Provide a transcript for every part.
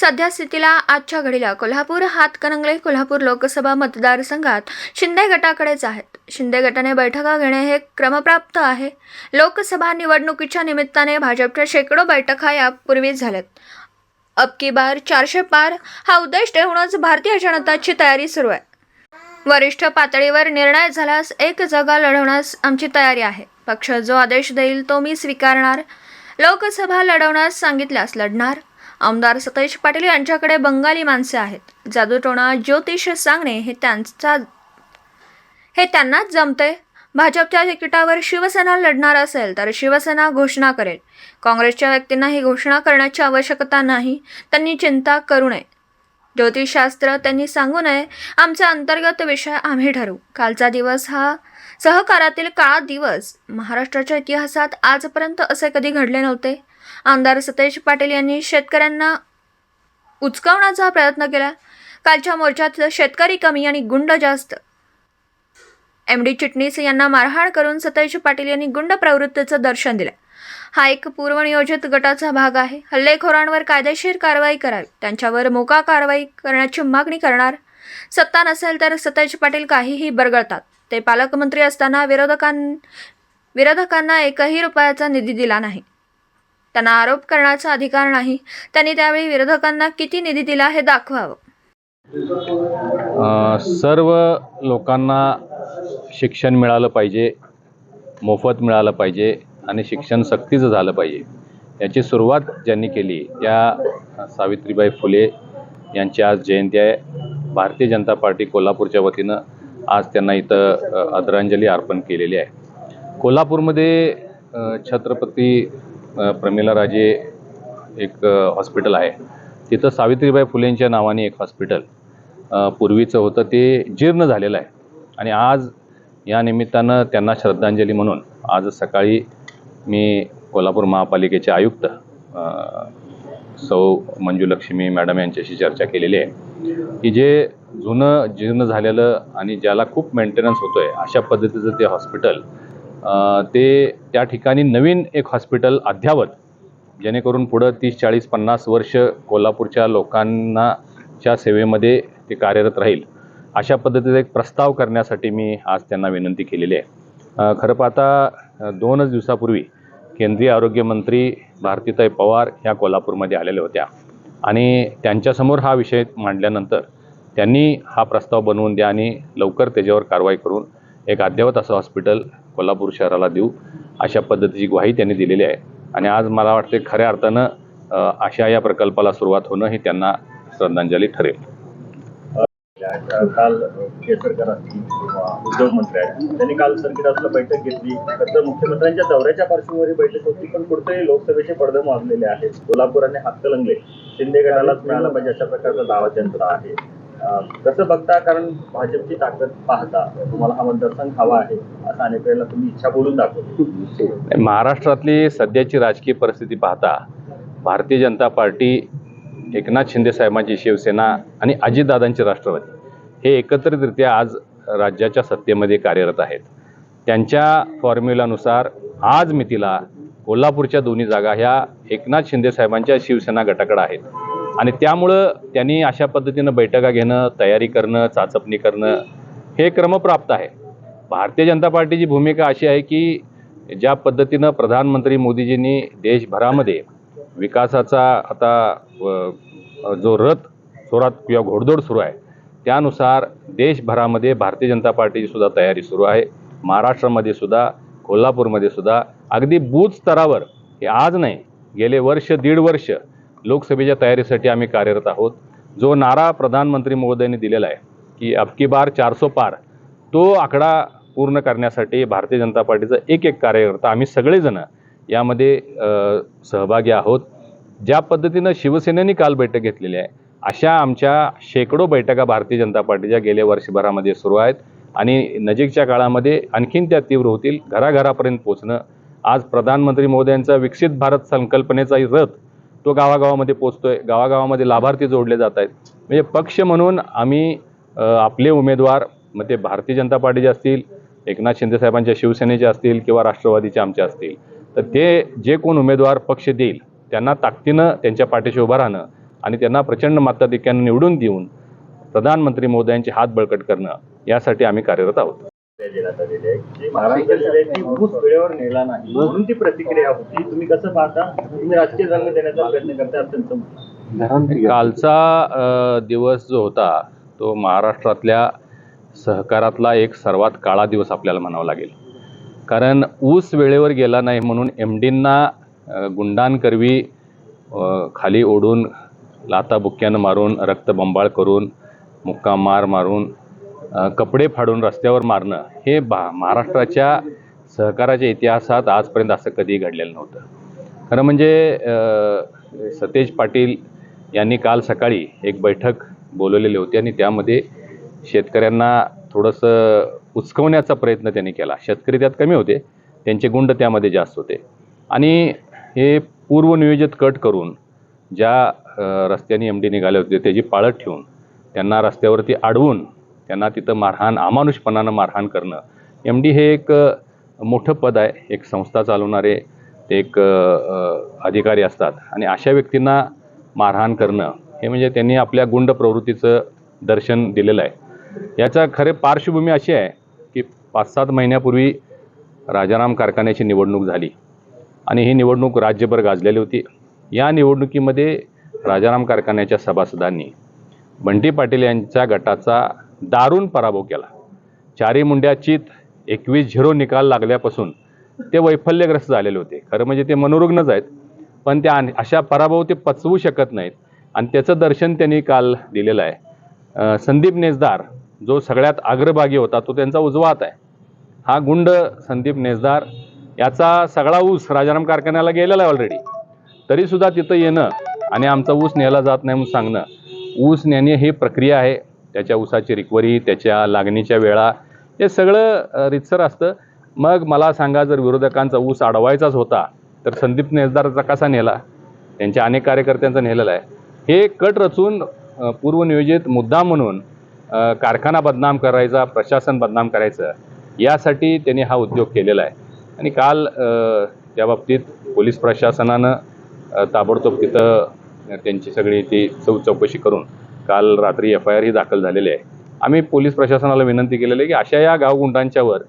सध्या स्थितीला आजच्या घडीला कोल्हापूर हातकणंगले कोल्हापूर लोकसभा मतदारसंघात शिंदे गटाकडेच आहेत. शिंदे गटाने बैठका घेणे हे क्रमप्राप्त आहे. लोकसभा निवडणुकीच्या निमित्ताने भाजपच्या शेकडो बैठका यापूर्वीच झाल्यात. अब की बार चारशे पार हा उद्देश ठेवूनच भारतीय जनताची तयारी सुरू आहे. वरिष्ठ पातळीवर निर्णय झाल्यास एक जागा लढवण्यास आमची तयारी आहे. पक्ष जो आदेश देईल तो मी स्वीकारणार. लोकसभा लढवण्यास सांगितल्यास लढणार. आमदार सतेज पाटील यांच्याकडे बंगाली माणसे आहेत. जादूटोणा ज्योतिष सांगणे हे त्यांचा हे त्यांनाच जमते. भाजपच्या तिकिटावर शिवसेना लढणार असेल तर शिवसेना घोषणा करेल. काँग्रेसच्या व्यक्तींना ही घोषणा करण्याची आवश्यकता नाही. त्यांनी चिंता करू नये. ज्योतिषशास्त्र त्यांनी सांगू नये. आमचा अंतर्गत विषय आम्ही ठरवू. कालचा दिवस हा सहकारातील काळा दिवस. महाराष्ट्राच्या इतिहासात आजपर्यंत असे कधी घडले नव्हते. आमदार सतेज पाटील यांनी शेतकऱ्यांना उचकावण्याचा प्रयत्न केला. कालच्या मोर्चात शेतकरी कमी आणि गुंड जास्त. एम डी चिटणीस यांना मारहाण करून सतेज पाटील यांनी गुंड प्रवृत्तीचं दर्शन दिलं. हा एक पूर्वनियोजित गटाचा भाग आहे. हल्लेखोरांवर कायदेशीर कारवाई करावी त्यांच्यावर मोका कारवाई करण्याची मागणी करणार. सत्ता नसेल तर सतेज पाटील काहीही बरगळतात. ते पालकमंत्री असताना विरोधकां विरोधकांना एकही रुपयाचा निधी दिला नाही. त्यांना आरोप करण्याचा अधिकार नाही. त्यांनी त्यावेळी विरोधकांना किती निधी दिला हे दाखवावं. सर्व लोकांना शिक्षण मिळालं पाहिजे मोफत मिळालं पाहिजे आणि शिक्षण सक्तीचं झालं पाहिजे. याची सुरुवात ज्यांनी केली त्या सावित्रीबाई फुले यांची आज जयंती आहे. भारतीय जनता पार्टी कोल्हापूरच्या वतीनं आज त्यांना इथं आदरांजली अर्पण केलेली आहे. कोल्हापूरमध्ये छत्रपती प्रमिला राजे एक हॉस्पिटल आहे. तिथं सावित्रीबाई फुलेंच्या नावाने एक हॉस्पिटल पूर्वीचं होतं. ते जीर्ण झालेलं आहे. आणि आज या निमित्तानं त्यांना श्रद्धांजली म्हणून आज सकाळी मी कोल्हापूर महापालिकेचे आयुक्त सौ मंजुलक्ष्मी मॅडम यांच्याशी चर्चा केलेली आहे. की जे जुनं जीर्ण झालेलं आणि ज्याला खूप मेंटेनन्स होतो आहे अशा पद्धतीचं ते हॉस्पिटल ते त्या ठिकाणी नवीन एक हॉस्पिटल अद्यावत जेणेकरून पुढं तीस चाळीस पन्नास वर्ष कोल्हापूरच्या लोकांना च्या सेवेमध्ये ते कार्यरत राहील. अशा पद्धतीचा एक प्रस्ताव करण्यासाठी मी आज त्यांना विनंती केलेली आहे. खरं पाहता दोनच दिवसापूर्वी केंद्रीय आरोग्यमंत्री भारतीताई पवार ह्या कोल्हापूरमध्ये आलेल्या होत्या. आणि त्यांच्यासमोर हा विषय मांडल्यानंतर त्यांनी हा प्रस्ताव बनवून द्या आणि लवकर त्याच्यावर कारवाई करून एक अद्ययावत असं हॉस्पिटल कोल्हापूर शहराला देऊ अशा पद्धतीची ग्वाही त्यांनी दिलेली आहे. आणि आज मला वाटते खऱ्या अर्थानं अशा या प्रकल्पाला सुरुवात होणं हे त्यांना श्रद्धांजली ठरेल. काल केसरकर असतील किंवा उद्योगमंत्री आहेत. त्यांनी काल सर्किट बैठक घेतली. तर मुख्यमंत्र्यांच्या दौऱ्याच्या पार्श्वभूमीवर बैठक होती पण कुठेतरी लोकसभेचे पडदे माजलेले आहेत. कोल्हापूर आणि हातकलंगले शिंदे गटालाच मिळाला पाहिजे अशा प्रकारचा दावा त्यांचा आहे. कसं बघता? कारण भाजपची ताकद पाहता तुम्हाला हा मतदारसंघ हवा आहे असं अनेक वेळेला तुम्ही इच्छा बोलून दाखवली. महाराष्ट्रातली सध्याची राजकीय परिस्थिती पाहता भारतीय जनता पार्टी एकनाथ शिंदे साहेबांची शिवसेना आणि अजितदादांची राष्ट्रवादी हे एकत्रितरित्या आज राज्याच्या सत्तेमध्ये कार्यरत आहेत. त्यांच्या फॉर्म्युलानुसार आज मितीला कोल्हापूरच्या दोन्ही जागा ह्या एकनाथ शिंदे साहेबांच्या शिवसेना गटाकडे आहेत. आणि त्यामुळं त्यांनी अशा पद्धतीनं बैठका घेणं तयारी करणं चाचपणी करणं हे क्रमप्राप्त आहे. भारतीय जनता पार्टीची भूमिका अशी आहे की ज्या पद्धतीनं प्रधानमंत्री मोदीजींनी देशभरामध्ये विकासाचा आता जो रथ जोरात किंवा घोडदौड सुरू आहे त्यानुसार देशभरामध्ये भारतीय जनता पार्टीची सुद्धा तयारी सुरू आहे. महाराष्ट्रामध्ये सुद्धा कोल्हापूरमध्ये सुद्धा अगदी बूथ स्तरावर हे आज नाही गेले वर्ष दीड वर्ष लोकसभेच्या तयारीसाठी आम्ही कार्यरत आहोत. जो नारा प्रधानमंत्री महोदयांनी दिलेला आहे की अबकी बार चारसो पार तो आकडा पूर्ण करण्यासाठी भारतीय जनता पार्टीचा एक एक कार्यकर्ता आम्ही सगळेजण यामध्ये सहभागी आहोत. ज्या पद्धतीनं शिवसेनेने काल बैठक घेतलेली आहे अशा आमच्या शेकडो बैठका भारतीय जनता पार्टीच्या गेल्या वर्षभरामध्ये सुरू आहेत आणि नजीकच्या काळामध्ये आणखीन त्या तीव्र होतील घराघरापर्यंत पोचणं आज प्रधानमंत्री मोदयांचा विकसित भारत संकल्पनेचा रथ तो गावागावामध्ये पोचतोय. गावागावामध्ये लाभार्थी जोडले जात आहेत. म्हणजे पक्ष म्हणून आम्ही आपले उमेदवार मग ते भारतीय जनता पार्टीचे असतील एकनाथ शिंदे साहेबांच्या शिवसेनेचे असतील किंवा राष्ट्रवादीचे आमचे असतील तर ते जे कोण उमेदवार पक्ष देईल त्यांना ताकदीनं त्यांच्या पाठीशी उभं राहणं आणि त्यांना प्रचंड मताधिक्यानं निवडून देऊन प्रधानमंत्री मोदयांचे हात बळकट करणं यासाठी आम्ही कार्यरत आहोत. देण्यात आलेली आहे. की महाराष्ट्राची ऊस वेळेवर नेला नाही. म्हणून ती प्रतिक्रिया होती. तुम्ही कसं पाहता? तुम्ही राजकीय रंग देण्याचा प्रयत्न करता अत्यंत कालचा दिवस जो होता तो महाराष्ट्रातल्या सहकारातला एक सर्वात काळा दिवस आपल्याला म्हणावा लागेल. कारण ऊस वेळेवर गेला नाही म्हणून एम डींना गुंडांकरवी खाली ओढून लाताबुक्क्यानं मारून रक्तबंबाळ करून मुक्काम मार मारून कपडे फाडून रस्त्यावर मारणं हे बा महाराष्ट्राच्या सहकाराच्या इतिहासात आजपर्यंत असं कधीही घडलेलं नव्हतं. खरं म्हणजे सतेज पाटील यांनी काल सकाळी एक बैठक बोलवलेली होती आणि त्यामध्ये शेतकऱ्यांना थोडंसं उचकवण्याचा प्रयत्न त्यांनी केला. शेतकरी त्यात कमी होते त्यांचे गुंड त्यामध्ये जास्त होते. आणि हे पूर्वनियोजित कट करून ज्या रस्त्याने एम डी निघाले होते त्याची पाळत ठेवून त्यांना रस्त्यावरती अडवून त्यांना तिथं मारहाण अमानुषपणानं मारहाण करणं. एम डी हे एक मोठं पद आहे. एक संस्था चालवणारे ते एक अधिकारी असतात. आणि अशा व्यक्तींना मारहाण करणं हे म्हणजे त्यांनी आपल्या गुंड प्रवृत्तीचं दर्शन दिलेलं आहे. याचा खरे पार्श्वभूमी अशी आहे की पाच सात महिन्यापूर्वी राजाराम कारखान्याची निवडणूक झाली. आणि ही निवडणूक राज्यभर गाजलेली होती. या निवडणुकीमध्ये राजाराम कारखान्याच्या सभासदांनी बंटी पाटील यांच्या गटाचा दारुण पराभव केला. चारी मुंड्याचीत एकवीस झिरो निकाल लागल्यापासून ते वैफल्यग्रस्त झालेले होते. खरं म्हणजे ते मनोरुग्णच आहेत पण त्या अशा पराभव ते पचवू शकत नाहीत आणि त्याचं दर्शन त्यांनी काल दिलेलं आहे. संदीप नेसदार जो सगळ्यात अग्रभागी होता तो त्यांचा उजवा हात आहे. हा गुंड संदीप नेसदार याचा सगळा ऊस राजाराम कारखान्याला गेलेला आहे ऑलरेडी तरीसुद्धा तिथं येणं आणि आमचा ऊस न्यायला जात नाही म्हणून सांगणं ऊस नेणे ही प्रक्रिया आहे. त्याच्या ऊसाची रिकवरी त्याच्या लागणीच्या वेळा हे सगळं रितसर असतं. मग मला सांगा जर विरोधकांचा ऊस अडवायचाच होता तर संदीप नेसदारचा कसा नेला? त्यांच्या अनेक कार्यकर्त्यांचा नेलेला आहे. हे कट रचून पूर्वनियोजित मुद्दा म्हणून कारखाना बदनाम करायचा प्रशासन बदनाम करायचं यासाठी त्यांनी हा उद्योग केलेला आहे. आणि काल त्या बाबतीत पोलीस प्रशासनानं ताबडतोब तिथं त्यांची सगळी ती चौ चौकशी करून काल रात्री एफ आय आर ही दाखल झालेली आहे. आम्ही पोलीस प्रशासनाला विनंती केलेली आहे की अशा या गावगुंडांच्यावर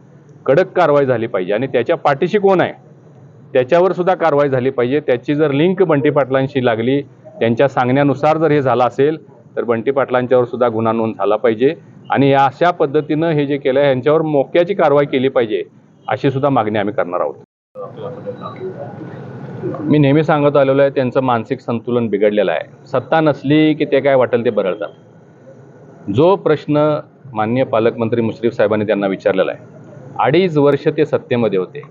कडक कारवाई झाली पाहिजे आणि त्याच्या पाठीशी कोण आहे त्याच्यावर सुद्धा कारवाई झाली पाहिजे. त्याची जर लिंक बंटी पाटलांशी लागली त्यांच्या सांगण्यानुसार जर हे झालं असेल तर बंटी पाटलांच्यावर सुद्धा गुन्हा नोंद झाला पाहिजे आणि या अशा पद्धतीनं हे जे केलं आहे यांच्यावर मोक्याची कारवाई केली पाहिजे अशी सुद्धा मागणी आम्ही करणार आहोत. मी नेहमी सांगत आलेलो आहे त्यांचं मानसिक संतुलन बिघडलेलं आहे. सत्ता नसली की ते काय वाटेल ते बरळतात जो प्रश्न मान्य पालकमंत्री मुश्रीफ साहेबांनी त्यांना विचारलेला आहे अडीच वर्ष ते सत्तेमध्ये होते.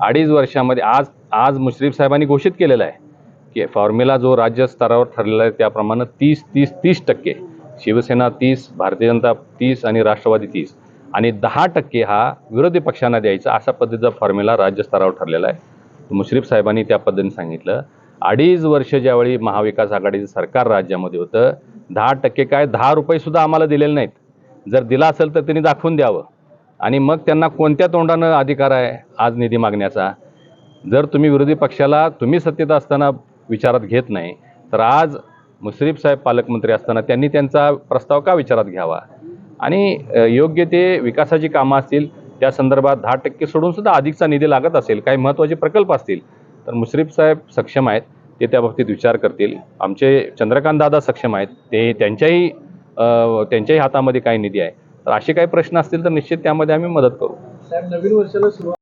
अडीच वर्षामध्ये आज आज मुश्रीफ साहेबांनी घोषित केलेलं आहे की फॉर्म्युला जो राज्य स्तरावर ठरलेला आहे त्याप्रमाणे तीस तीस तीस टक्के शिवसेना तीस भारतीय जनता तीस आणि राष्ट्रवादी तीस. आणि दहा टक्के हा विरोधी पक्षांना द्यायचा अशा पद्धतीचा फॉर्म्युला राज्य स्तरावर ठरलेला आहे. मुश्रीफ साहेबांनी त्या पद्धतीने सांगितलं. अडीच वर्ष ज्यावेळी महाविकास आघाडीचं सरकार राज्यामध्ये होतं दहा टक्के काय दहा रुपयेसुद्धा आम्हाला दिलेले नाहीत. जर दिला असेल तर त्यांनी दाखवून द्यावं. आणि मग त्यांना कोणत्या तोंडानं अधिकार आहे आज निधी मागण्याचा? जर तुम्ही विरोधी पक्षाला तुम्ही सत्तेत असताना विचारात घेत नाही तर आज मुश्रीफ साहेब पालकमंत्री असताना त्यांनी त्यांचा प्रस्ताव का विचारात घ्यावा? आणि योग्य ते विकासाची कामं असतील त्या संदर्भात दहा टक्के सोडून सुद्धा अधिकचा निधी लागत असेल काही महत्त्वाचे प्रकल्प असतील तर मुश्रीफ साहेब सक्षम आहेत ते त्या बाबतीत विचार करतील. आमचे चंद्रकांत दादा सक्षम आहेत ते त्यांच्याही त्यांच्याही हातामध्ये काही निधी आहे. तर असे काही प्रश्न असतील तर निश्चित त्यामध्ये आम्ही मदत करू. साहेब नवीन वर्षाला सुरुवात